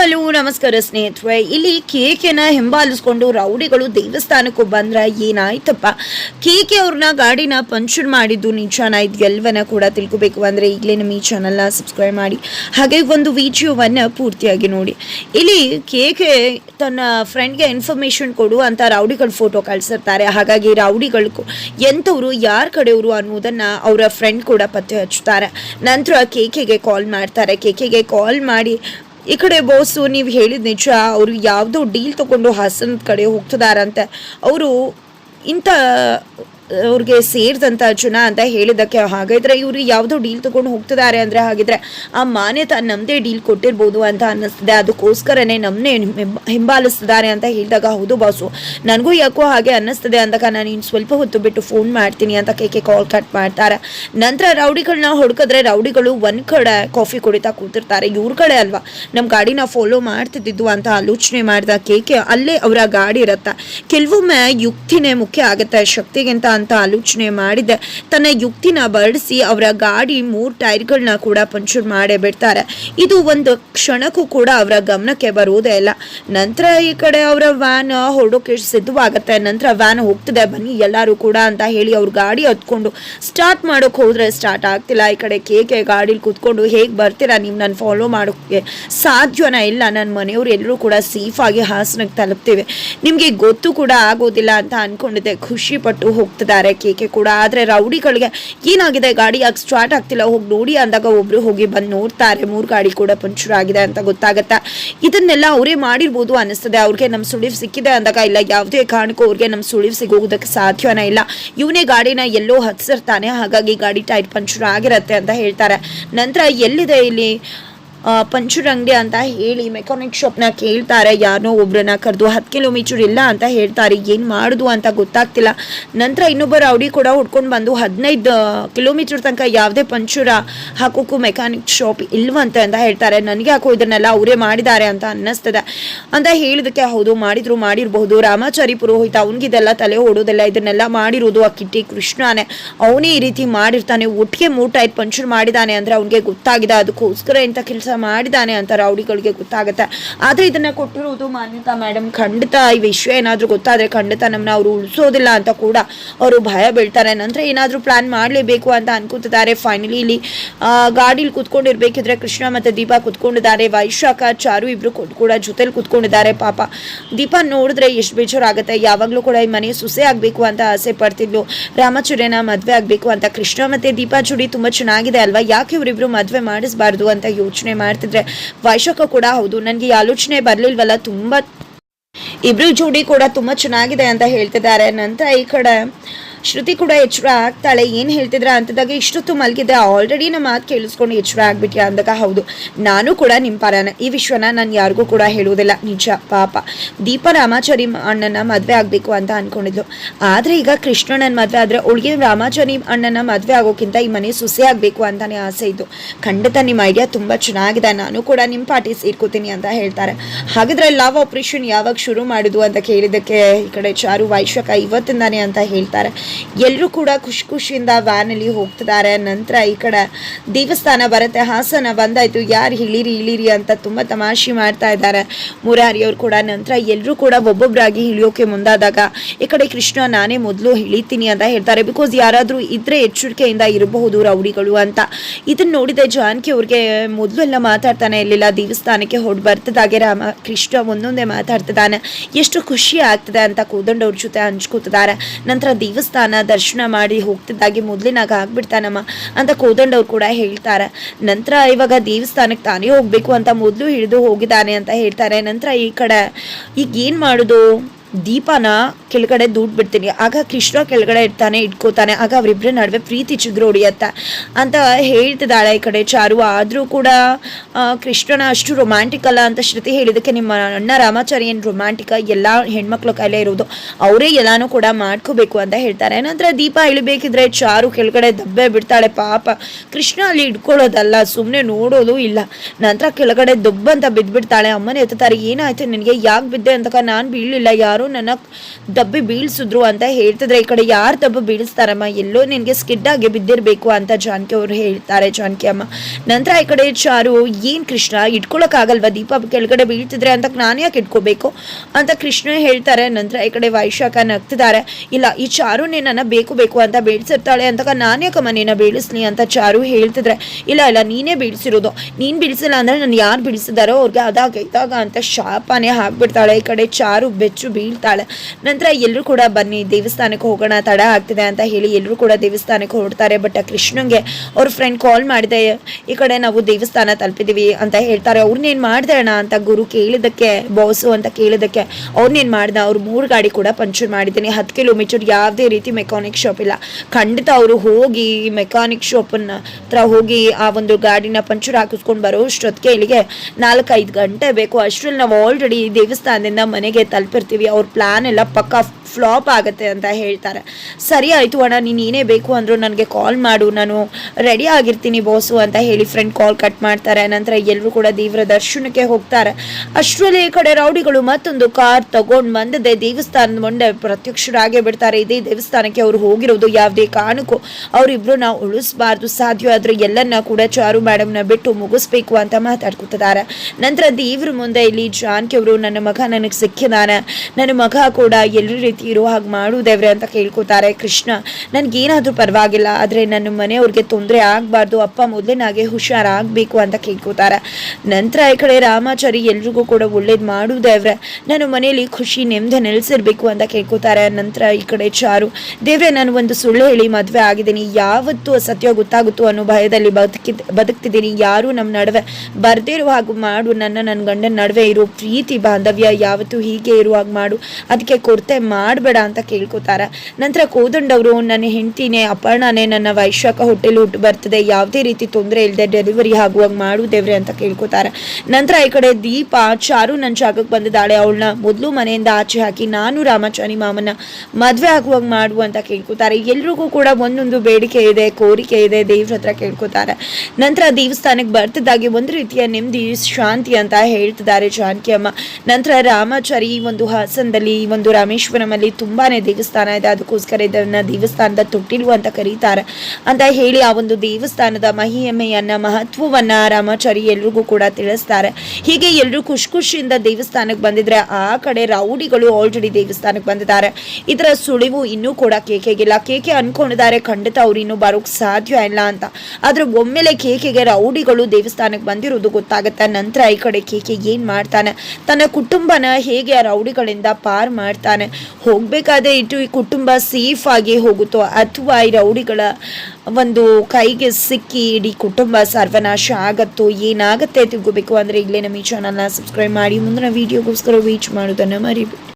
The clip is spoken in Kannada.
ಹಲೋ, ನಮಸ್ಕಾರ ಸ್ನೇಹಿತರೆ. ಇಲ್ಲಿ ಕೇಕೆನ ಹಿಂಬಾಲಿಸ್ಕೊಂಡು ರೌಡಿಗಳು ದೇವಸ್ಥಾನಕ್ಕೂ ಬಂದ್ರ ಏನಾಯ್ತಪ್ಪ? ಕೇಕೆ ಅವ್ರನ್ನ ಗಾಡಿನ ಪಂಚರ್ ಮಾಡಿದ್ದು ನಿಜಾನ? ಇದು ಎಲ್ಲವನ್ನ ಕೂಡ ತಿಳ್ಕೊಬೇಕು ಅಂದ್ರೆ ಈಗಲೇ ನಮ್ಮ ಈ ಚಾನಲ್ನ ಸಬ್ಸ್ಕ್ರೈಬ್ ಮಾಡಿ. ಹಾಗೆ ಒಂದು ವಿಡಿಯೋವನ್ನ ಪೂರ್ತಿಯಾಗಿ ನೋಡಿ. ಇಲ್ಲಿ ಕೇಕೆ ತನ್ನ ಫ್ರೆಂಡ್ಗೆ ಇನ್ಫಾರ್ಮೇಶನ್ ಕೊಡು ಅಂತ ರೌಡಿಗಳು ಫೋಟೋ ಕಳ್ಸಿರ್ತಾರೆ. ಹಾಗಾಗಿ ರೌಡಿಗಳು ಎಂಥವ್ರು, ಯಾರ ಕಡೆಯವರು ಅನ್ನೋದನ್ನ ಅವರ ಫ್ರೆಂಡ್ ಕೂಡ ಪತ್ತೆ ಹಚ್ಚುತ್ತಾರೆ. ನಂತರ ಕೇಕೆಗೆ ಕಾಲ್ ಮಾಡ್ತಾರೆ. ಕೇಕೆಗೆ ಕಾಲ್ ಮಾಡಿ ಈ ಕಡೆ ಬಾಸು, ನೀವು ಹೇಳಿದ ನಿಜ, ಅವರು ಯಾವುದೋ ಡೀಲ್ ತಗೊಂಡು ಹಾಸನದ ಕಡೆ ಹೋಗ್ತಿದಾರಂತೆ. ಅವರು ಇಂಥ ಅವ್ರಿಗೆ ಸೇರಿದಂಥ ಜನ ಅಂತ ಹೇಳಿದ್ದಕ್ಕೆ ಹಾಗಿದ್ರೆ ಇವರು ಯಾವುದೋ ಡೀಲ್ ತಗೊಂಡು ಹೋಗ್ತಿದ್ದಾರೆ ಅಂದರೆ ಹಾಗಿದ್ರೆ ಆ ಮಾನ್ಯತ ನಮ್ಮದೇ ಡೀಲ್ ಕೊಟ್ಟಿರ್ಬೋದು ಅಂತ ಅನ್ನಿಸ್ತಿದೆ. ಅದಕ್ಕೋಸ್ಕರನೇ ನಮ್ಮನ್ನೇ ಹಿಂಬಾಲಿಸ್ತಿದ್ದಾರೆ ಅಂತ ಹೇಳಿದಾಗ ಹೌದು ಬಾಸು. ನನಗೂ ಯಾಕೋ ಹಾಗೆ ಅನ್ನಿಸ್ತದೆ ಅಂದಾಗ ನಾನು ಇನ್ನು ಸ್ವಲ್ಪ ಹೊತ್ತು ಬಿಟ್ಟು ಫೋನ್ ಮಾಡ್ತೀನಿ ಅಂತ ಕೇಕೆ ಕಾಲ್ ಕಟ್ ಮಾಡ್ತಾರೆ. ನಂತರ ರೌಡಿಗಳನ್ನ ಹುಡುಕಿದ್ರೆ ರೌಡಿಗಳು ಒಂದು ಕಡೆ ಕಾಫಿ ಕುಡಿತಾ ಕೂತಿರ್ತಾರೆ. ಇವ್ರ ಕಡೆ ಅಲ್ವಾ? ನಮ್ಮ ಗಾಡಿನ ಫಾಲೋ ಮಾಡ್ತಿದ್ದು ಅಂತ ಆಲೋಚನೆ ಮಾಡಿದ ಕೇಕೆ ಅಲ್ಲೇ ಅವರ ಗಾಡಿ ಇರುತ್ತೆ. ಕೆಲವೊಮ್ಮೆ ಯುಕ್ತಿನೇ ಮುಖ್ಯ ಆಗುತ್ತೆ ಶಕ್ತಿಗಿಂತ ಅಂತ ಆಲೋಚನೆ ಮಾಡಿದೆ. ತನ್ನ ಯುಕ್ತಿನ ಬಳಸಿ ಅವರ ಗಾಡಿ ಮೂರು ಟೈರ್ಗಳನ್ನ ಕೂಡ ಪಂಚರ್ ಮಾಡೇ ಬಿಡ್ತಾರೆ. ಇದು ಒಂದು ಕ್ಷಣಕ್ಕೂ ಕೂಡ ಅವರ ಗಮನಕ್ಕೆ ಬರುವುದೇ ಇಲ್ಲ. ನಂತರ ಈ ಕಡೆ ಅವರ ವ್ಯಾನ್ ಹೊರಡೋಕೆ ಸಿದ್ಧವಾಗುತ್ತೆ. ನಂತರ ವ್ಯಾನ್ ಹೋಗ್ತದೆ. ಬನ್ನಿ ಎಲ್ಲರೂ ಕೂಡ ಅಂತ ಹೇಳಿ ಅವ್ರ ಗಾಡಿ ಹತ್ಕೊಂಡು ಸ್ಟಾರ್ಟ್ ಮಾಡೋಕೆ ಹೋದ್ರೆ ಸ್ಟಾರ್ಟ್ ಆಗ್ತಿಲ್ಲ. ಈ ಕಡೆ ಕೇಕೆ ಗಾಡೀಲಿ ಕೂತ್ಕೊಂಡು ಹೇಗೆ ಬರ್ತೀರಾ ನೀವು ನಾನು ಫಾಲೋ ಮಾಡೋಕ್ಕೆ ಸಾಧ್ಯನ ಇಲ್ಲ. ನನ್ನ ಮನೆಯವರು ಎಲ್ಲರೂ ಕೂಡ ಸೇಫ್ ಆಗಿ ಹಾಸನಕ್ಕೆ ತಲುಪ್ತೇವೆ. ನಿಮಗೆ ಗೊತ್ತು ಕೂಡ ಆಗೋದಿಲ್ಲ ಅಂತ ಅಂದ್ಕೊಂಡಿದ್ದೆ ಖುಷಿ ಪಟ್ಟು ಹೋಗ್ತಿದ್ದಾರೆ ಕೆ ಕೂಡ. ಆದರೆ ರೌಡಿಗಳಿಗೆ ಏನಾಗಿದೆ? ಗಾಡಿ ಯಾಕೆ ಸ್ಟಾರ್ಟ್ ಆಗ್ತಿಲ್ಲ. ಹೋಗಿ ನೋಡಿ ಅಂದಾಗ ಒಬ್ರು ಹೋಗಿ ಬಂದು ನೋಡ್ತಾರೆ. ಮೂರು ಗಾಡಿ ಕೂಡ ಪಂಚರ್ ಆಗಿದೆ ಅಂತ ಗೊತ್ತಾಗುತ್ತೆ. ಇದನ್ನೆಲ್ಲ ಅವರೇ ಮಾಡಿರ್ಬೋದು ಅನ್ನಿಸ್ತದೆ. ಅವ್ರಿಗೆ ನಮ್ಮ ಸುಳಿವು ಸಿಕ್ಕಿದೆ ಅಂದಾಗ ಇಲ್ಲ, ಯಾವುದೇ ಕಾರಣಕ್ಕೂ ಅವ್ರಿಗೆ ನಮ್ಮ ಸುಳಿವು ಸಿಗೋದಕ್ಕೆ ಸಾಧ್ಯವೇ ಇಲ್ಲ. ಇವನೇ ಗಾಡಿನ ಎಲ್ಲೋ ಹತ್ಸಿರ್ತಾನೆ. ಹಾಗಾಗಿ ಗಾಡಿ ಟೈರ್ ಪಂಚರ್ ಆಗಿರತ್ತೆ ಅಂತ ಹೇಳ್ತಾರೆ. ನಂತರ ಎಲ್ಲಿದೆ ಇಲ್ಲಿ? ಆ, ಪಂಚರ್ ಅಂಗಡಿ ಅಂತ ಹೇಳಿ ಮೆಕಾನಿಕ್ ಶಾಪ್ನ ಕೇಳ್ತಾರೆ. ಯಾರನ್ನೋ ಒಬ್ರನ್ನ ಕರೆದು ಹತ್ತು ಕಿಲೋಮೀಟರ್ ಇಲ್ಲ ಅಂತ ಹೇಳ್ತಾರೆ. ಏನು ಮಾಡೋದು ಅಂತ ಗೊತ್ತಾಗ್ತಿಲ್ಲ. ನಂತರ ಇನ್ನೊಬ್ಬರು ಅವಡಿ ಕೂಡ ಹುಡ್ಕೊಂಡು ಬಂದು ಹದಿನೈದು ಕಿಲೋಮೀಟರ್ ತನಕ ಯಾವುದೇ ಪಂಚುರ ಹಾಕೋಕ್ಕೂ ಮೆಕ್ಯಾನಿಕ್ ಶಾಪ್ ಇಲ್ವಂತೆ ಅಂತ ಹೇಳ್ತಾರೆ. ನನಗೆ ಹಾಕೋ ಇದನ್ನೆಲ್ಲ ಅವರೇ ಮಾಡಿದ್ದಾರೆ ಅಂತ ಅನ್ನಿಸ್ತದೆ. ಅಂತ ಹೇಳಿದಕ್ಕೆ ಹೌದು ಮಾಡಿದ್ರು ಮಾಡಿರಬಹುದು. ರಾಮಾಚಾರಿ ಪುರೋಹಿತ ಅವನಿಗಿದೆಲ್ಲ ತಲೆ ಹೊಡೋದೆಲ್ಲ ಇದನ್ನೆಲ್ಲ ಮಾಡಿರೋದು ಆ ಕಿಟ್ಟಿ ಕೃಷ್ಣನೇ. ಅವನೇ ಈ ರೀತಿ ಮಾಡಿರ್ತಾನೆ. ಒಟ್ಟಿಗೆ ಮೂರು ಟೈಪ್ ಪಂಚರ್ ಮಾಡಿದಾನೆ ಅಂದ್ರೆ ಅವನಿಗೆ ಗೊತ್ತಾಗಿದೆ. ಅದಕ್ಕೋಸ್ಕರ ಇಂಥ ಕೆಲಸ ಮಾಡಿದಾನೆ ಅಂತ ರೌಡಿಗಳಿಗೆ ಗೊತ್ತಾಗುತ್ತೆ. ಆದ್ರೆ ಇದನ್ನ ಕೊಟ್ಟಿರೋದು ಮಾನ್ಯತಾ ಮೇಡಮ್ ಖಂಡಿತ, ಈ ವಿಷಯ ಏನಾದರೂ ಗೊತ್ತಾದ್ರೆ ಖಂಡಿತ ನಮ್ಮನ್ನ ಅವರು ಉಳಿಸೋದಿಲ್ಲ ಅಂತ ಕೂಡ ಅವರು ಭಯ ಬೀಳ್ತಾರೆ. ನಂತರ ಏನಾದರೂ ಪ್ಲಾನ್ ಮಾಡಲೇಬೇಕು ಅಂತ ಅನ್ಕೋತಿದ್ದಾರೆ. ಫೈನಲಿ ಇಲ್ಲಿ ಗಾಡಿಲಿ ಕುತ್ಕೊಂಡಿರ್ಬೇಕಿದ್ರೆ ಕೃಷ್ಣ ಮತ್ತೆ ದೀಪಾ ಕುತ್ಕೊಂಡಿದ್ದಾರೆ. ವೈಶಾಖ, ಚಾರು ಇಬ್ರು ಕೂಡ- ಜೊತೆಲಿ ಕುತ್ಕೊಂಡಿದ್ದಾರೆ. ಪಾಪ ದೀಪಾ ನೋಡಿದ್ರೆ ಎಷ್ಟು ಬೇಜಾರಾಗುತ್ತೆ. ಯಾವಾಗಲೂ ಕೂಡ ಈ ಮನೆ ಸುಸೆ ಆಗಬೇಕು ಅಂತ ಆಸೆ ಪಡ್ತಿದ್ಲು. ರಾಮಚೂರ್ಯನ ಮದುವೆ ಆಗಬೇಕು ಅಂತ ಕೃಷ್ಣ ಮತ್ತೆ ದೀಪಾ ಜೋಡಿ ತುಂಬಾ ಚೆನ್ನಾಗಿದೆ ಅಲ್ವಾ? ಯಾಕೆ ಇವರಿಬ್ರು ಮದುವೆ ಮಾಡಿಸ್ಬಾರ್ದು ಅಂತ ಯೋಚನೆ ಮಾಡ್ತಿದ್ರೆ ವೈಶಾಖ ಕೂಡ ಹೌದು. ನನಗೆ ಈ ಆಲೋಚನೆ ಬರ್ಲಿಲ್ವಲ್ಲ, ತುಂಬಾ ಇಬ್ರು ಜೋಡಿ ಕೂಡ ತುಂಬಾ ಚೆನ್ನಾಗಿದೆ ಅಂತ ಹೇಳ್ತಿದ್ದಾರೆ. ನಂತರ ಈ ಕಡೆ ಶ್ರುತಿ ಕೂಡ ಎಚ್ಚರ ಆಗ್ತಾಳೆ ಏನು ಹೇಳ್ತಿದ್ರ ಅಂತದಾಗ ಇಷ್ಟೊತ್ತು ಮಲಗಿದ್ರೆ ಆಲ್ರೆಡಿ ನಮ್ಮ ಮಾತು ಕೇಳಿಸ್ಕೊಂಡು ಎಚ್ಚರ ಆಗ್ಬಿಟ್ಯಾ ಅಂದಾಗ ಹೌದು. ನಾನು ಕೂಡ ನಿಮ್ಮ ಪರನ. ಈ ವಿಶ್ವನ ನಾನು ಯಾರಿಗೂ ಕೂಡ ಹೇಳುವುದಿಲ್ಲ. ನಿಜ, ಪಾಪ. ದೀಪ ರಾಮಾಚಾರಿ ಅಣ್ಣನ ಮದುವೆ ಆಗಬೇಕು ಅಂತ ಅಂದ್ಕೊಂಡಿದ್ಲು ಆದರೆ ಈಗ ಕೃಷ್ಣಣ್ಣನ ಮದುವೆ ಆದರೆ ಅವಳಿಗೆ ರಾಮಾಚಾರಿ ಅಣ್ಣನ ಮದುವೆ ಆಗೋಕ್ಕಿಂತ ಈ ಮನೆ ಸುಸೆ ಆಗಬೇಕು ಅಂತಾನೆ ಆಸೆ ಇತ್ತು. ಖಂಡಿತ ನಿಮ್ಮ ಐಡಿಯಾ ತುಂಬ ಚೆನ್ನಾಗಿದೆ. ನಾನು ಕೂಡ ನಿಮ್ಮ ಪಾರ್ಟಿ ಸೇರ್ಕೋತೀನಿ ಅಂತ ಹೇಳ್ತಾರೆ. ಹಾಗಿದ್ರೆ ಲವ್ ಆಪರೇಷನ್ ಯಾವಾಗ ಶುರು ಮಾಡುದು ಅಂತ ಕೇಳಿದ್ದಕ್ಕೆ ಈ ಕಡೆ ಚಾರು ವೈಶಾಖ ಇವತ್ತಿಂದಾನೆ ಅಂತ ಹೇಳ್ತಾರೆ. ಎಲ್ಲರೂ ಕೂಡ ಖುಷಿ ಖುಷಿಯಿಂದ ವ್ಯಾನಲ್ಲಿ ಹೋಗ್ತಿದ್ದಾರೆ. ನಂತರ ಈ ಕಡೆ ದೇವಸ್ಥಾನ ಬರುತ್ತೆ. ಹಾಸನ ಬಂದಾಯ್ತು. ಯಾರು ಇಳಿರಿ ಇಳಿರಿ ಅಂತ ತುಂಬ ತಮಾಷೆ ಮಾಡ್ತಾ ಇದ್ದಾರೆ. ಮುರಾರಿ ಅವ್ರು ಕೂಡ. ನಂತರ ಎಲ್ಲರೂ ಕೂಡ ಒಬ್ಬೊಬ್ಬರಾಗಿ ಇಳಿಯೋಕೆ ಮುಂದಾದಾಗ, ಈ ಕಡೆ ಕೃಷ್ಣ, ನಾನೇ ಮೊದಲು ಇಳಿತೀನಿ ಅಂತ ಹೇಳ್ತಾರೆ. ಬಿಕಾಸ್ ಯಾರಾದರೂ ಇದ್ರೆ ಎಚ್ಚರಿಕೆಯಿಂದ ಇರಬಹುದು ರೌಡಿಗಳು ಅಂತ. ಇದನ್ನ ನೋಡಿದೆ ಜಾನಕಿ ಅವ್ರಿಗೆ ಮೊದಲು ಎಲ್ಲ ಮಾತಾಡ್ತಾನೆ ಇರಲಿಲ್ಲ. ದೇವಸ್ಥಾನಕ್ಕೆ ಹೊಡ್ ಬರ್ತದಾಗೆ ರಾಮ, ಕೃಷ್ಣ ಒಂದೊಂದೇ ಮಾತಾಡ್ತಿದ್ದಾನೆ. ಎಷ್ಟು ಖುಷಿ ಆಗ್ತದೆ ಅಂತ ಕೂದಂಡವ್ರ ಜೊತೆ ಹಂಚ್ಕೋತಿದ್ದಾರೆ. ನಂತರ ದೇವಸ್ಥಾನ ದರ್ಶನ ಮಾಡಿ ಹೋಗ್ತಿದ್ದಾಗೆ ಮೊದಲಿನಾಗ ಆಗ್ಬಿಡ್ತಾನಮ್ಮ ಅಂತ ಕೋದಂಡವ್ರು ಕೂಡ ಹೇಳ್ತಾರೆ. ನಂತರ ಇವಾಗ ದೇವಸ್ಥಾನಕ್ಕೆ ತಾನೇ ಹೋಗ್ಬೇಕು ಅಂತ ಮೊದಲು ಹಿಡಿದು ಹೋಗಿದ್ದಾನೆ ಅಂತ ಹೇಳ್ತಾರೆ. ನಂತರ ಈ ಕಡೆ ಈಗ ಏನು ಮಾಡೋದು? ದೀಪನ ಕೆಳಗಡೆ ದೂಡ್ ಬಿಡ್ತೀನಿ ಆಗ ಕೃಷ್ಣ ಕೆಳಗಡೆ ಇರ್ತಾನೆ ಇಟ್ಕೋತಾನೆ. ಆಗ ಅವರಿಬ್ಬರ ನಡುವೆ ಪ್ರೀತಿ ಚಿಗುರು ಹೊಡಿಯತ್ತೆ ಅಂತ ಹೇಳ್ತಿದ್ದಾಳೆ ಈ ಕಡೆ ಚಾರು. ಆದರೂ ಕೂಡ ಕೃಷ್ಣನ ಅಷ್ಟು ರೊಮ್ಯಾಂಟಿಕ್ ಅಲ್ಲ ಅಂತ ಶ್ರುತಿ ಹೇಳಿದಕ್ಕೆ ನಿಮ್ಮ ಅಣ್ಣ ರಾಮಾಚಾರಿ ಏನು ರೊಮ್ಯಾಂಟಿಕ ಎಲ್ಲ ಹೆಣ್ಮಕ್ಳು ಕೈಲೇ ಇರೋದು. ಅವರೇ ಎಲ್ಲಾನು ಕೂಡ ಮಾಡ್ಕೋಬೇಕು ಅಂತ ಹೇಳ್ತಾರೆ. ನಂತರ ದೀಪ ಇಳಿಬೇಕಿದ್ರೆ ಚಾರು ಕೆಳಗಡೆ ದಬ್ಬೆ ಬಿಡ್ತಾಳೆ. ಪಾಪ, ಕೃಷ್ಣ ಅಲ್ಲಿ ಇಟ್ಕೊಳ್ಳೋದಲ್ಲ ಸುಮ್ಮನೆ ನೋಡೋದು ಇಲ್ಲ. ನಂತರ ಕೆಳಗಡೆ ದೊಬ್ಬಂತ ಬಿದ್ದ್ಬಿಡ್ತಾಳೆ ಅಮ್ಮನೇ ಎತ್ತಾರೆ ಏನಾಯ್ತು ನಿನಗೆ? ಯಾಕೆ ಬಿದ್ದೆ ಅಂತ ನಾನು ಬೀಳಲಿಲ್ಲ ಯಾರೋ? ಯಾರೋ ನನ್ನ ದಬ್ಬಿ ಬೀಳ್ಸಿದ್ರು ಅಂತ ಹೇಳ್ತಿದ್ರೆ, ಈ ಕಡೆ ಯಾರು ದಬ್ಬ ಬೀಳಿಸ್ತಾರಮ್ಮ? ಎಲ್ಲೋ ನಿನಗೆ ಸ್ಕಿಡ್ ಆಗಿ ಬಿದ್ದಿರಬೇಕು ಅಂತ ಜಾನಕಿ ಅವರು ಹೇಳ್ತಾರೆ, ಜಾನಕಿ ಅಮ್ಮ. ನಂತರ ಈ ಕಡೆ ಚಾರು, ಏನು ಕೃಷ್ಣ? ಇಟ್ಕೊಳಕ್ಕಾಗಲ್ವಾ? ದೀಪ ಕೆಳಗಡೆ ಬೀಳ್ತಿದ್ರೆ ಅಂತ ನಾನು ಯಾಕೆ ಇಟ್ಕೋಬೇಕು? ಅಂತ ಕೃಷ್ಣ ಹೇಳ್ತಾರೆ. ನಂತರ ಈ ಕಡೆ ವೈಶಾಖ ನಗ್ತಿದ್ದಾರೆ. ಇಲ್ಲ, ಈ ಚಾರು ನಿನ್ನ ಬೇಕು ಬೇಕು ಅಂತ ಬೀಳ್ಸಿರ್ತಾಳೆ ಅಂತ ನಾನು ಯಾಕಮ್ಮ ನಿನ್ನ ಬೀಳಿಸ್ಲಿ? ಅಂತ ಚಾರು ಹೇಳ್ತಿದ್ರೆ, ಇಲ್ಲ ಇಲ್ಲ, ನೀನೇ ಬೀಳ್ಸಿರೋದು. ನೀನು ಬೀಳ್ಸಿಲ್ಲ ಅಂದ್ರೆ ನಾನು ಯಾರು ಬೀಳಿಸಿದಾರೋ ಅವ್ರಿಗೆ ಅದಾಗ ಇದಾಗ ಅಂತ ಶಾಪನೇ ಹಾಕ್ಬಿಡ್ತಾಳೆ. ಈ ಕಡೆ ಚಾರು ಬೆಚ್ಚು ಬೀಳ್ತಾಳೆ ನಂತರ ಎಲ್ಲರೂ ಕೂಡ ಬನ್ನಿ, ದೇವಸ್ಥಾನಕ್ಕೆ ಹೋಗೋಣ, ತಡ ಆಗ್ತಿದೆ ಅಂತ ಹೇಳಿ ಎಲ್ಲರೂ ಕೂಡ ದೇವಸ್ಥಾನಕ್ಕೆ ಹೊರಡ್ತಾರೆ. ಬಟ್ ಕೃಷ್ಣಂಗೆ ಅವ್ರ ಫ್ರೆಂಡ್ ಕಾಲ್ ಮಾಡಿದೆ, ಈ ಕಡೆ ನಾವು ದೇವಸ್ಥಾನ ತಲುಪಿದೀವಿ ಅಂತ ಹೇಳ್ತಾರೆ. ಅವ್ರನ್ನೇನು ಮಾಡಿದೆ ಅಣ್ಣ ಅಂತ ಗುರು ಕೇಳಿದಕ್ಕೆ ಬಾಸು ಅಂತ ಕೇಳಿದಕ್ಕೆ ಅವ್ರನ್ನೇನು ಮಾಡ್ದ, ಅವ್ರು ಮೂರು ಗಾಡಿ ಕೂಡ ಪಂಚರ್ ಮಾಡಿದ್ದೀನಿ. ಹತ್ತು ಕಿಲೋಮೀಟರ್ ಯಾವುದೇ ರೀತಿ ಮೆಕಾನಿಕ್ ಶಾಪ್ ಇಲ್ಲ. ಖಂಡಿತ ಅವರು ಹೋಗಿ ಮೆಕಾನಿಕ್ ಶಾಪನ್ನ ಹತ್ರ ಹೋಗಿ ಆ ಒಂದು ಗಾಡಿನ ಪಂಚರ್ ಹಾಕಿಸ್ಕೊಂಡು ಬರೋ ಅಷ್ಟೊತ್ತಿಗೆ ಇಲ್ಲಿಗೆ ನಾಲ್ಕೈದು ಗಂಟೆ ಬೇಕು. ಅಷ್ಟರಲ್ಲಿ ನಾವು ಆಲ್ರೆಡಿ ದೇವಸ್ಥಾನದಿಂದ ಮನೆಗೆ ತಲುಪಿರ್ತೀವಿ. ಪ್ಲಾನ್ ಎಲ್ಲ ಪಕ್ಕ ಫ್ಲಾಪ್ ಆಗುತ್ತೆ ಅಂತ ಹೇಳ್ತಾರೆ. ಸರಿ ಆಯಿತು ಅಣ್ಣ, ನೀನು ಏನೇ ಬೇಕು ಅಂದರೂ ನನಗೆ ಕಾಲ್ ಮಾಡು, ನಾನು ರೆಡಿ ಆಗಿರ್ತೀನಿ ಬೋಸು ಅಂತ ಹೇಳಿ ಫ್ರೆಂಡ್ ಕಾಲ್ ಕಟ್ ಮಾಡ್ತಾರೆ. ನಂತರ ಎಲ್ಲರೂ ಕೂಡ ದೇವರ ದರ್ಶನಕ್ಕೆ ಹೋಗ್ತಾರೆ. ಅಷ್ಟರಲ್ಲಿ ಈ ಕಡೆ ರೌಡಿಗಳು ಮತ್ತೊಂದು ಕಾರ್ ತಗೊಂಡು ಬಂದದೆ. ದೇವಸ್ಥಾನದ ಮುಂದೆ ಪ್ರತ್ಯಕ್ಷರಾಗೇ ಬಿಡ್ತಾರೆ. ಇದೇ ದೇವಸ್ಥಾನಕ್ಕೆ ಅವರು ಹೋಗಿರೋದು ಯಾವುದೇ ಕಾರಣಕ್ಕೂ. ಅವರಿಬ್ಬರನ್ನ ಉಳಿಸಬಾರ್ದು, ಸಾಧ್ಯ ಆದರೆ ಎಲ್ಲನ್ನ ಕೂಡ ಚಾರು ಮೇಡಮ್ನ ಬಿಟ್ಟು ಮುಗಿಸ್ಬೇಕು ಅಂತ ಮಾತಾಡ್ಕೊತಿದ್ದಾರೆ. ನಂತರ ದೇವ್ರ ಮುಂದೆ ಇಲ್ಲಿ ಜಾನ್ಕಿ ಅವರು ನನ್ನ ಮಗ ನನಗೆ ಸಿಕ್ಕಿದಾನೆ. ನನ್ನ ಮಗ ಕೂಡ ಎಲ್ಲರ ರೀತಿ ಇರೋ ಹಾಗೆ ಮಾಡು ದೇವ್ರೆ ಅಂತ ಕೇಳ್ಕೊತಾರೆ ಕೃಷ್ಣ. ನನಗೇನಾದರೂ ಪರವಾಗಿಲ್ಲ, ಆದರೆ ನನ್ನ ಮನೆಯವ್ರಿಗೆ ತೊಂದರೆ ಆಗಬಾರ್ದು, ಅಪ್ಪ ಮೊದಲಿನಾಗೆ ಹುಷಾರಾಗಬೇಕು ಅಂತ ಕೇಳ್ಕೊತಾರೆ. ನಂತರ ಈ ಕಡೆ ರಾಮಾಚಾರಿ ಎಲ್ರಿಗೂ ಕೂಡ ಒಳ್ಳೇದು ಮಾಡು ದೇವ್ರೆ ನಾನು ಮನೆಯಲ್ಲಿ ಖುಷಿ, ನೆಮ್ಮದಿ ನೆಲೆಸಿರ್ಬೇಕು ಅಂತ ಕೇಳ್ಕೊತಾರೆ. ನಂತರ ಈ ಕಡೆ ಚಾರು, ದೇವ್ರೆ ನಾನು ಒಂದು ಸುಳ್ಳು ಹೇಳಿ ಮದುವೆ ಆಗಿದ್ದೀನಿ, ಯಾವತ್ತೂ ಸತ್ಯ ಗೊತ್ತಾಗುತ್ತೋ ಅನ್ನೋ ಭಯದಲ್ಲಿ ಬದುಕಿ ಬದುಕ್ತಿದ್ದೀನಿ. ಯಾರು ನಮ್ಮ ನಡುವೆ ಬರ್ದೇ ಹಾಗೂ ಮಾಡು, ನನ್ನ ನನ್ನ ಗಂಡನ ನಡುವೆ ಇರೋ ಪ್ರೀತಿ, ಬಾಂಧವ್ಯ ಯಾವತ್ತೂ ಹೀಗೆ ಇರುವ ಹಾಗೆ ಮಾಡು. ಅದಕ್ಕೆ ಕೊರತೆ ಮಾಡಬೇಡ ಅಂತ ಕೇಳ್ಕೊತಾರೆ. ನಂತರ ಕೋದಂಡವರು ನನ್ನ ಹೆಂಡ್ತಿನೇ, ಅಪರ್ಣನೇ ನನ್ನ ವೈಶಾಖ ಹೋಟೆಲ್ ಹುಟ್ಟು ಬರ್ತದೆ. ಯಾವುದೇ ರೀತಿ ತೊಂದರೆ ಇಲ್ಲದೆ ಡೆಲಿವರಿ ಆಗುವಾಗ ಮಾಡು ದೇವ್ರೆ ಅಂತ ಕೇಳ್ಕೊತಾರೆ. ನಂತರ ಈ ಕಡೆ ದೀಪ, ಚಾರು ನನ್ನ ಜಾಗಕ್ಕೆ ಬಂದಿದ್ದಾಳೆ. ಅವಳನ್ನ ಮೊದಲು ಮನೆಯಿಂದ ಆಚೆ ಹಾಕಿ ನಾನು ರಾಮಾಚಾರಿ ಮಾಮನ ಮದುವೆ ಆಗುವಾಗ ಮಾಡು ಅಂತ ಕೇಳ್ಕೊತಾರೆ. ಎಲ್ರಿಗೂ ಕೂಡ ಒಂದೊಂದು ಬೇಡಿಕೆ ಇದೆ, ಕೋರಿಕೆ ಇದೆ, ದೇವ್ರ ಹತ್ರ ಕೇಳ್ಕೊತಾರೆ. ನಂತರ ದೇವಸ್ಥಾನಕ್ಕೆ ಬರ್ತಿದ್ದಾಗೆ ಒಂದು ರೀತಿಯ ನೆಮ್ಮದಿ, ಶಾಂತಿ ಅಂತ ಹೇಳ್ತಿದ್ದಾರೆ ಜಾನಕಿ ಅಮ್ಮ. ನಂತರ ರಾಮಾಚಾರಿ ಒಂದು ಒಂದು ಹಾಸನದಲ್ಲಿ ಈ ಒಂದು ರಾಮೇಶ್ವರಮಲ್ಲಿ ತುಂಬಾನೇ ದೇವಸ್ಥಾನ ಇದೆ. ಅದಕ್ಕೋಸ್ಕರ ಇದನ್ನ ದೇವಸ್ಥಾನದ ತೊಟ್ಟಿಲು ಅಂತ ಕರೀತಾರೆ. ಅಂತ ಹೇಳಿ ಆ ಒಂದು ದೇವಸ್ಥಾನದ ಮಹಿಮೆಯನ್ನ, ಮಹತ್ವವನ್ನ ರಾಮಾಚಾರಿ ಎಲ್ರಿಗೂ ಕೂಡ ತಿಳಿಸ್ತಾರೆ. ಹೀಗೆ ಎಲ್ಲರೂ ಖುಷಿ ಖುಷಿಯಿಂದ ದೇವಸ್ಥಾನಕ್ಕೆ ಬಂದಿದ್ರೆ ಆ ಕಡೆ ರೌಡಿಗಳು ಆಲ್ರೆಡಿ ದೇವಸ್ಥಾನಕ್ಕೆ ಬಂದಿದ್ದಾರೆ. ಇದರ ಸುಳಿವು ಇನ್ನೂ ಕೂಡ ಕೇಕೆಗಿಲ್ಲ. ಕೇಕೆ ಅನ್ಕೊಂಡಿದ್ದಾರೆ, ಖಂಡಿತ ಅವ್ರು ಇನ್ನೂ ಬರೋಕ್ ಸಾಧ್ಯ ಇಲ್ಲ ಅಂತ. ಆದ್ರೆ ಒಮ್ಮೆಲೆ ಕೇಕೆಗೆ ರೌಡಿಗಳು ದೇವಸ್ಥಾನಕ್ಕೆ ಬಂದಿರೋದು ಗೊತ್ತಾಗುತ್ತೆ. ನಂತರ ಈ ಕಡೆ ಕೇಕೆ ಏನ್ ಮಾಡ್ತಾನೆ? ತನ್ನ ಕುಟುಂಬನ ಹೇಗೆ ಆ ರೌಡಿಗಳಿಂದ ಪಾರ್ ಮಾಡ್ತಾನೆ. ಹೋಗಬೇಕಾದ್ರೆ ಇಟ್ಟು ಈ ಕುಟುಂಬ ಸೇಫ್ ಆಗಿ ಹೋಗುತ್ತೋ ಅಥವಾ ಈ ರೌಡಿಗಳ ಒಂದು ಕೈಗೆ ಸಿಕ್ಕಿ ಇಡೀ ಕುಟುಂಬ ಸರ್ವನಾಶ ಆಗತ್ತೋ, ಏನಾಗುತ್ತೆ ತಿಳ್ಕೋಬೇಕು. ಅಂದರೆ ಇಲ್ಲೇ ನಮ್ಮ ಈ ಚಾನಲ್ನ ಸಬ್ಸ್ಕ್ರೈಬ್ ಮಾಡಿ. ಮುಂದಿನ ವಿಡಿಯೋಗೋಸ್ಕರ ವೀಚ್ ಮಾಡೋದನ್ನು ಮರಿಬೇಡಿ.